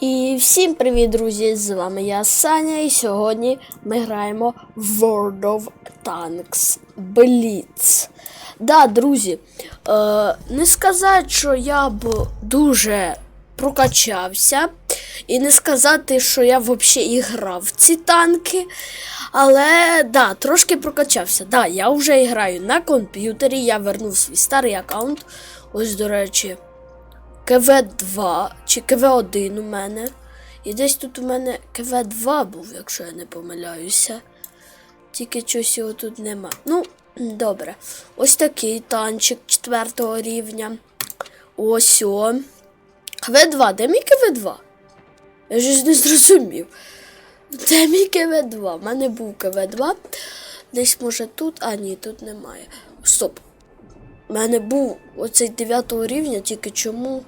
І всім привіт, друзі! З вами я Саня, і сьогодні ми граємо в World of Tanks Blitz. Да, друзі, е, не сказати, що я б дуже прокачався, і не сказати, що я взагалі і грав в ці танки. Але да, трошки прокачався. Да, я вже граю на комп'ютері, я вернув свій старий аккаунт. Ось, до речі. КВ2 чи КВ1 у мене. І десь тут у мене КВ2 був, якщо я не помиляюся. Тільки чогось його тут нема. Ну, добре. Ось такий танчик 4 рівня. Ось о. КВ2, де мій КВ2? Я ж не зрозумів. Де мій КВ2? У мене був КВ2. Десь може тут. А, ні, тут немає. Стоп. У мене був оцей 9 рівня, тільки чому.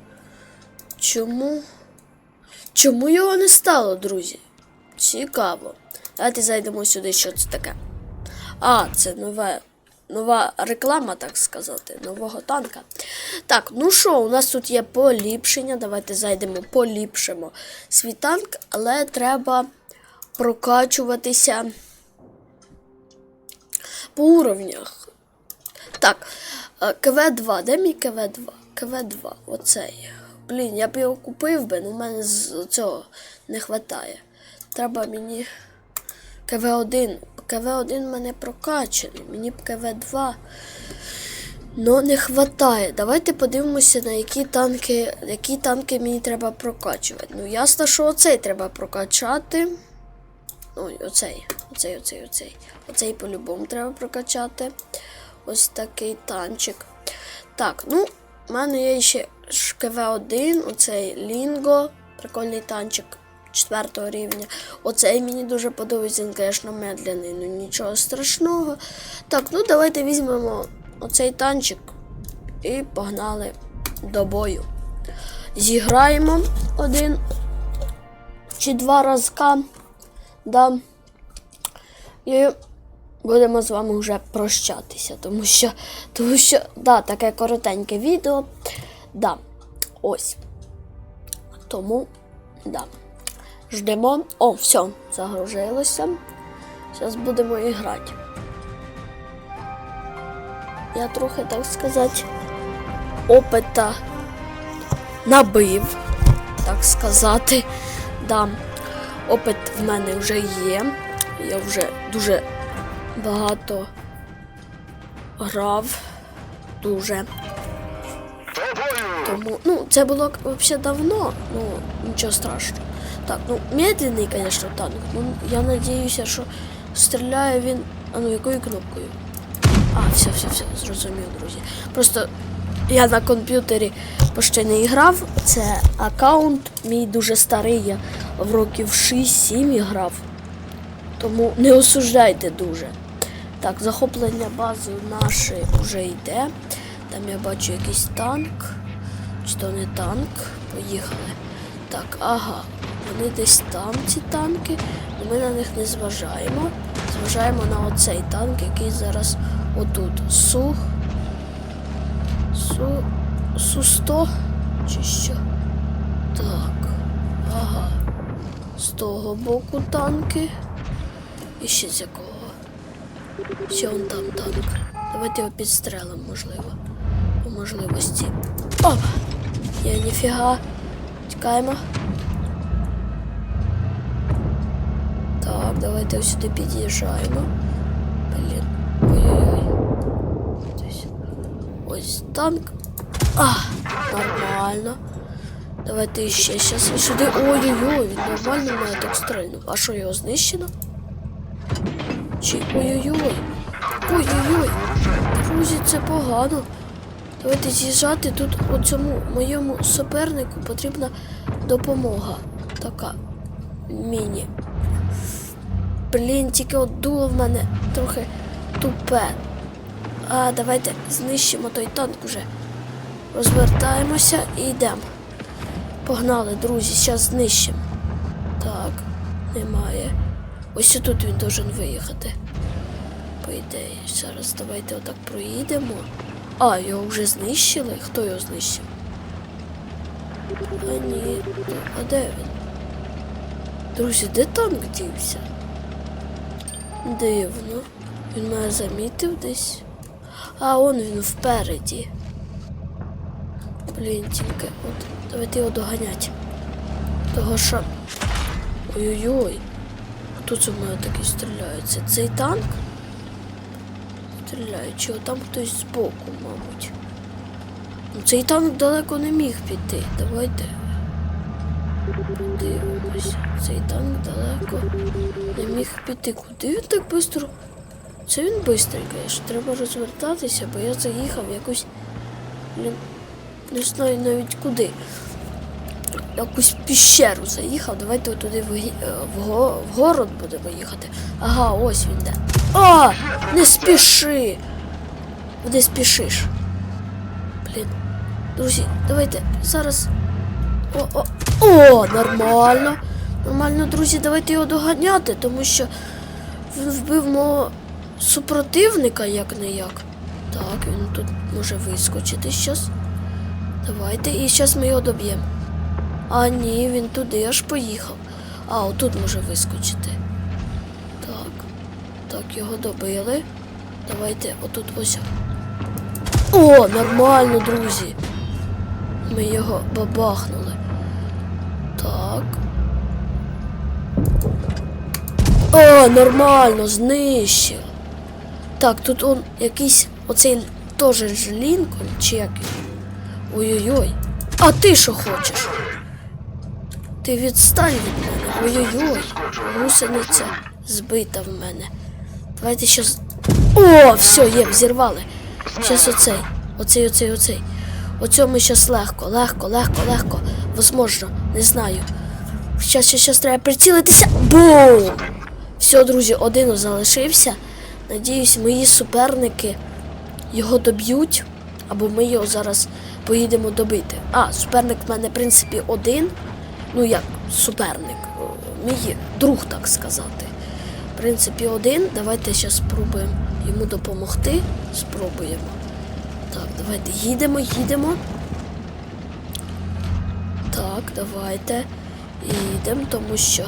Чому? Чому його не стало, друзі? Цікаво. Давайте зайдемо сюди, що це таке. А, це нова, нова реклама, так сказати, нового танка. Так, ну що, у нас тут є поліпшення. Давайте зайдемо, поліпшимо свій танк, але треба прокачуватися по уровнях. Так, е, КВ2, де мій КВ2? КВ2, оцей. Блін, я б його купив би, але в мене з цього не вистачає. Треба мені КВ1. КВ1 в мене прокачаний, мені б КВ2. Ну, не вистачає. Давайте подивимося, на які танки, які танки мені треба прокачувати. Ну, ясно, що оцей треба прокачати. Ой, оцей, оцей, оцей, оцей. Оцей по-любому треба прокачати. Ось такий танчик. Так, ну, в мене є ще КВ1, оцей Лінго, прикольний танчик 4 рівня. Оцей мені дуже подобається, він, звісно, медленний, ну нічого страшного. Так, ну давайте візьмемо оцей танчик і погнали до бою. Зіграємо один чи два разка. Да. І будемо з вами вже прощатися, тому що, тому що, да, таке коротеньке відео. Да, ось. Тому, да. Ждемо. О, все, загружилося. Зараз будемо і грати. Я трохи, так сказати, опита набив, так сказати. Да. Опит в мене вже є. Я вже дуже багато грав. Дуже. Тому, ну, це було взагалі давно, ну, нічого страшного. Так, ну, медленний, звісно, танк. Ну, я надіюся, що стріляє він. А ну якою кнопкою? А, все, все, все, зрозумів, друзі. Просто я на комп'ютері почти не грав. Це аккаунт мій дуже старий. Я в років 6-7 грав. Тому не осуждайте дуже. Так, захоплення бази нашої вже йде. Там я бачу якийсь танк. Чи то не танк? Поїхали. Так, ага. Вони десь там, ці танки. Ми на них не зважаємо. Зважаємо на оцей танк, який зараз отут. Су. Су. Су-100? Чи що? Так. Ага. З того боку танки. І з якого. Ще он там танк. Давайте його підстрелимо, можливо. По можливості. Оп! Я ніфіга. Тікаємо. Так, давайте сюди під'їжджаємо. Блін. Ой-ой-ой. Ось. Танк. А, нормально. Давайте ще щас сюди. Ой-ой-ой, він нормально мене так стрельнув. А що його знищено? Чи ой-ой-ой. Ой-ой-ой. Друзі, це погано. Давайте з'їжджати. Тут у цьому моєму супернику потрібна допомога. Така міні. Блін, тільки от дуло в мене трохи тупе. А, давайте знищимо той танк уже. Розвертаємося і йдемо. Погнали, друзі, зараз знищимо. Так, немає. Ось тут він должен виїхати. По ідеї, зараз давайте отак проїдемо. А, його вже знищили? Хто його знищив? А ні. А де він? Друзі, де танк дівся? Дивно. Він мене замітив десь. А он він впереді. Блін, тільки от давайте його доганять. Того що. Ой-ой-ой. Тут у мене такий стріляється. Цей танк? Стріляє, чого там хтось збоку, мабуть. Ну, Цей танк далеко не міг піти. Давайте. Подивимось. Цей танк далеко не міг піти. Куди він так швидко? Це він швидкий, конечно. Треба розвертатися, бо я заїхав в якусь. Не знаю навіть куди. Якусь піщеру заїхав. Давайте туди в, е, в, город будемо їхати. Ага, ось він де. А! Не спіши! Куди спішиш? Блін. Друзі, давайте зараз. О, о, о, нормально. Нормально, друзі, давайте його доганяти, тому що він вбив мого супротивника як не як. Так, він тут може вискочити щас. Давайте, і зараз ми його доб'ємо. А ні, він туди аж поїхав. А, отут може вискочити. Так. Так, його добили. Давайте отут ось. О, нормально, друзі. Ми його бабахнули. Так. О, нормально, знищив. Так, тут он якийсь оцей теж Лінкольн, чи як? Ой-ой-ой. А ти що хочеш? Ти відстань від мене. Ой-ой-ой. Гусениця збита в мене. Давайте щас. О, все, є, взірвали. Щас оцей. Оцей, оцей, оцей. Оцьому щас легко, легко, легко, легко. Возможно, не знаю. Щас, щас, щас треба прицілитися. Бум! Все, друзі, один залишився. Надіюсь, мої суперники його доб'ють, або ми його зараз поїдемо добити. А, суперник в мене, в принципі, один. Ну як суперник, мій друг, так сказати. В принципі, один. Давайте зараз спробуємо йому допомогти. Спробуємо. Так, давайте їдемо, їдемо. Так, давайте. Їдемо, тому що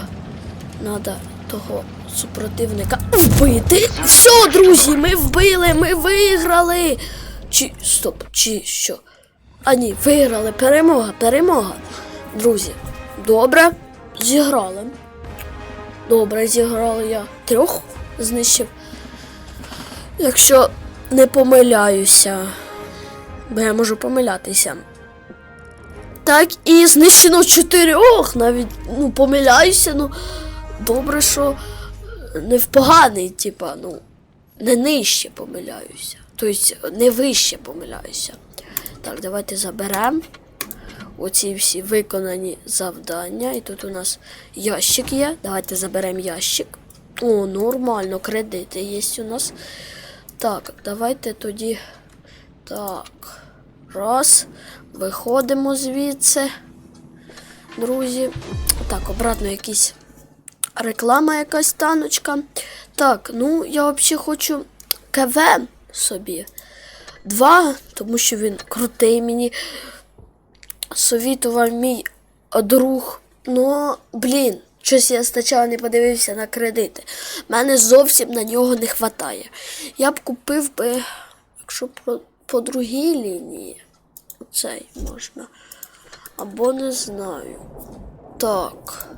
треба того супротивника вбити. Все, друзі, ми вбили, ми виграли. Чи стоп, чи що? А ні, виграли. Перемога, перемога. Друзі, добре, зіграли. Добре, зіграли я. Трьох знищив. Якщо не помиляюся, бо я можу помилятися. Так, і знищено чотирьох. Навіть ну, помиляюся, ну добре, що не в поганий, типа, ну, не нижче помиляюся. Тобто не вище помиляюся. Так, давайте заберемо оці всі виконані завдання. І тут у нас ящик є. Давайте заберемо ящик. О, нормально, кредити є у нас. Так, давайте тоді. Так. Раз. Виходимо звідси. Друзі. Так, обратно якісь реклама якась таночка. Так, ну я взагалі хочу КВ собі. Два, тому що він крутий мені. Совітував мій друг. Ну, блін, щось я спочатку не подивився на кредити. Мене зовсім на нього не вистачає. Я б купив би, якщо по, по другій лінії, оцей можна. Або не знаю. Так.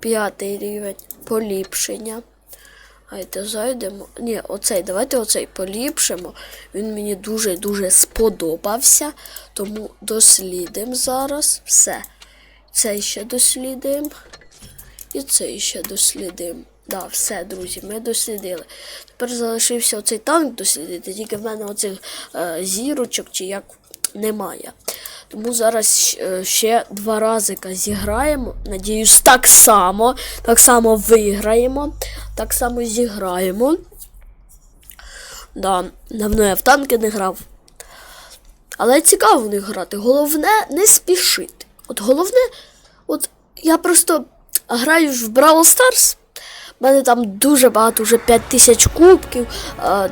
П'ятий рівень поліпшення. Давайте зайдемо. Ні, оцей, давайте оцей поліпшимо. Він мені дуже-дуже сподобався. Тому дослідимо зараз. Все. Цей ще дослідимо. І цей ще дослідимо. Да, все, друзі, ми дослідили. Тепер залишився оцей танк дослідити, тільки в мене оцих е, зірочок чи як немає. Тому зараз е, ще два разика зіграємо. Надіюсь, так само. Так само виграємо. Так само зіграємо. Да, давно я в танки не грав. Але цікаво в них грати. Головне не спішити. От головне, от я просто граю в Brawl Stars. У мене там дуже багато, вже 5 тисяч кубків,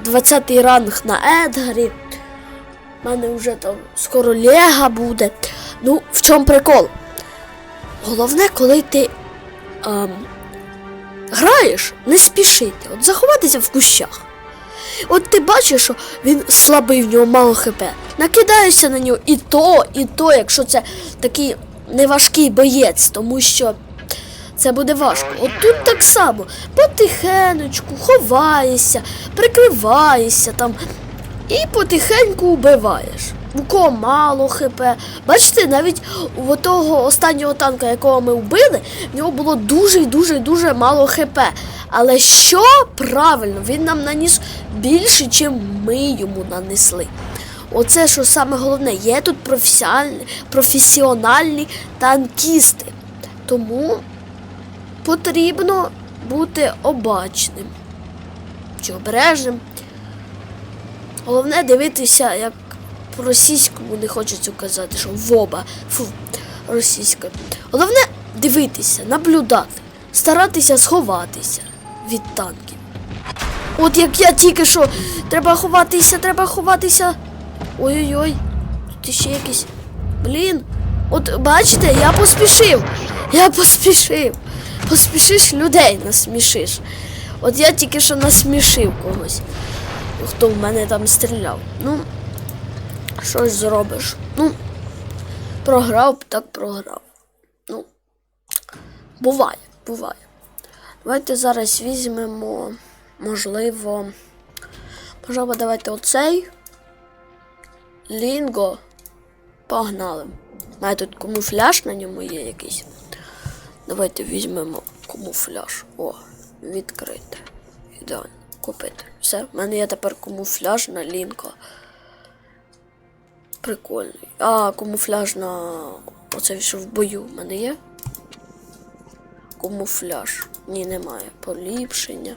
20 ранг на Едгарі. У мене вже там скоро Лега буде. Ну, в чому прикол? Головне, коли ти ем, граєш, не спішити. От заховатися в кущах. От ти бачиш, що він слабий, в нього мало хп. Накидаєшся на нього і то, і то, якщо це такий неважкий боєць, тому що це буде важко. От тут так само. Потихенечку ховаєшся, прикриваєшся там і потихеньку вбиваєш. У кого мало хп. Бачите, навіть у того останнього танка, якого ми вбили, в нього було дуже і дуже дуже мало хп. Але що правильно, він нам наніс більше, ніж ми йому нанесли. Оце що саме головне, є тут професіональні танкісти. Тому потрібно бути обачним чи обережним. Головне дивитися, як по російському не хочеться казати, що воба. Фу, російська. Головне дивитися, наблюдати, старатися сховатися від танків. От як я тільки що треба ховатися, треба ховатися. Ой-ой-ой, тут ще якийсь. Блін. От бачите, я поспішив. Я поспішив. Поспішиш людей насмішиш. От я тільки що насмішив когось. Хто в мене там стріляв. Ну, щось зробиш. Ну, програв, так програв. Ну, буває, буває. Давайте зараз візьмемо, можливо. Можливо, давайте оцей. Лінго. Погнали. У тут камуфляж на ньому є якийсь. Давайте візьмемо камуфляж. О, відкрити. Ідеально. Купити. Все, в мене є тепер камуфляж на лінко. Прикольний. А, камуфляж на. Оце що в бою в мене є. Камуфляж. Ні, немає. Поліпшення.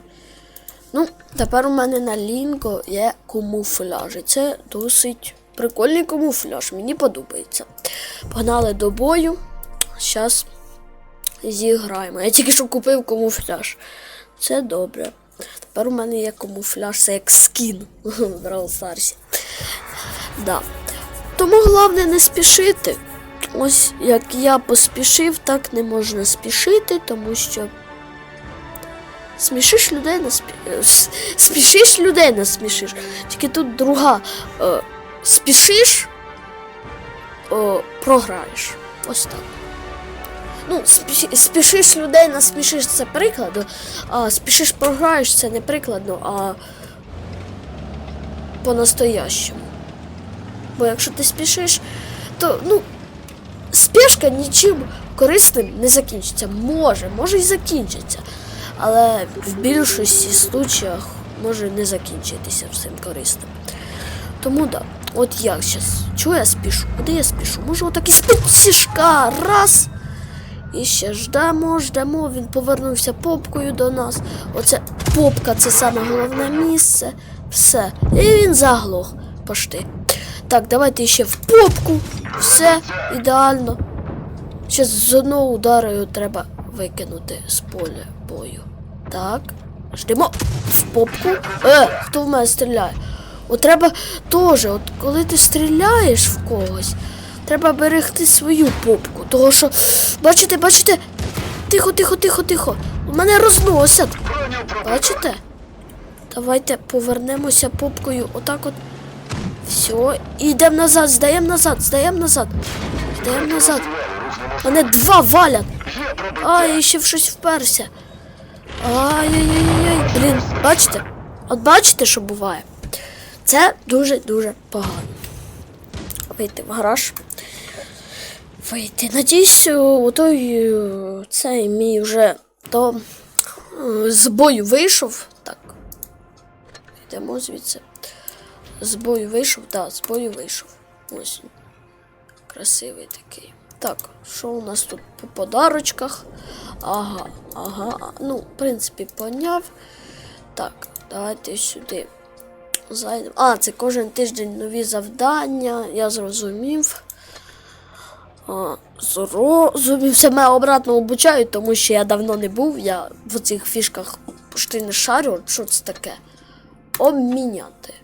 Ну, тепер у мене на лінго є камуфляж. І це досить прикольний камуфляж. Мені подобається. Погнали до бою. Зараз зіграємо. Я тільки що купив камуфляж. Це добре. Тепер у мене є камуфляж, це як скін в Brawl Stars. Да. Тому головне не спішити. Ось як я поспішив, так не можна спішити, тому що смішиш людей наспі... е, с- спішиш людей насмішиш. Тільки тут друга е, спішиш, е, програєш. Ось так. Ну, спіши- спішиш людей насмішиш це прикладно, а спішиш програєш це не прикладно, а по-настоящому. Бо якщо ти спішиш, то ну, спішка нічим корисним не закінчиться. Може, може і закінчиться. Але в більшості случаях може не закінчитися всім корисним. Тому да, от як зараз. Чого я спішу? Куди я спішу? Може отак і спішка. Раз. І ще ждемо, ждемо. Він повернувся попкою до нас. Оце попка це саме головне місце. Все. І він заглох. Пошти. Так, давайте ще в попку. Все, ідеально. Ще з одного удару треба викинути з поля бою. Так. Ждемо в попку. Е, хто в мене стріляє? От треба теж, от коли ти стріляєш в когось, треба берегти свою попку. Того що, бачите, бачите? Тихо, тихо, тихо, тихо. У мене розносять. Бачите? Давайте повернемося попкою. Отак от. Все. І йдемо назад, здаємо назад, здаємо назад. Здаємо назад. Мене два валять. А, я ще в щось вперся. Ай-яй-яй-яй. Блін, бачите? От бачите, що буває? Це дуже-дуже погано. Вийти в гараж. Вийти. Надіюсь, у той е, цей мій вже то е, з бою вийшов. Так. Йдемо звідси. З бою вийшов, так, з бою вийшов. Ось. Красивий такий. Так, що у нас тут по подарочках? Ага, ага. Ну, в принципі, поняв. Так, давайте сюди зайдемо. А, це кожен тиждень нові завдання. Я зрозумів. Зрозумів. себе обратно обучають, тому що я давно не був. Я в цих фішках почти не шарю. Що це таке? Обміняти.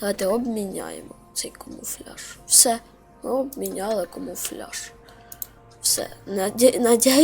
Давайте обміняємо цей камуфляж. Все. Ми обміняли камуфляж. Все. Надя...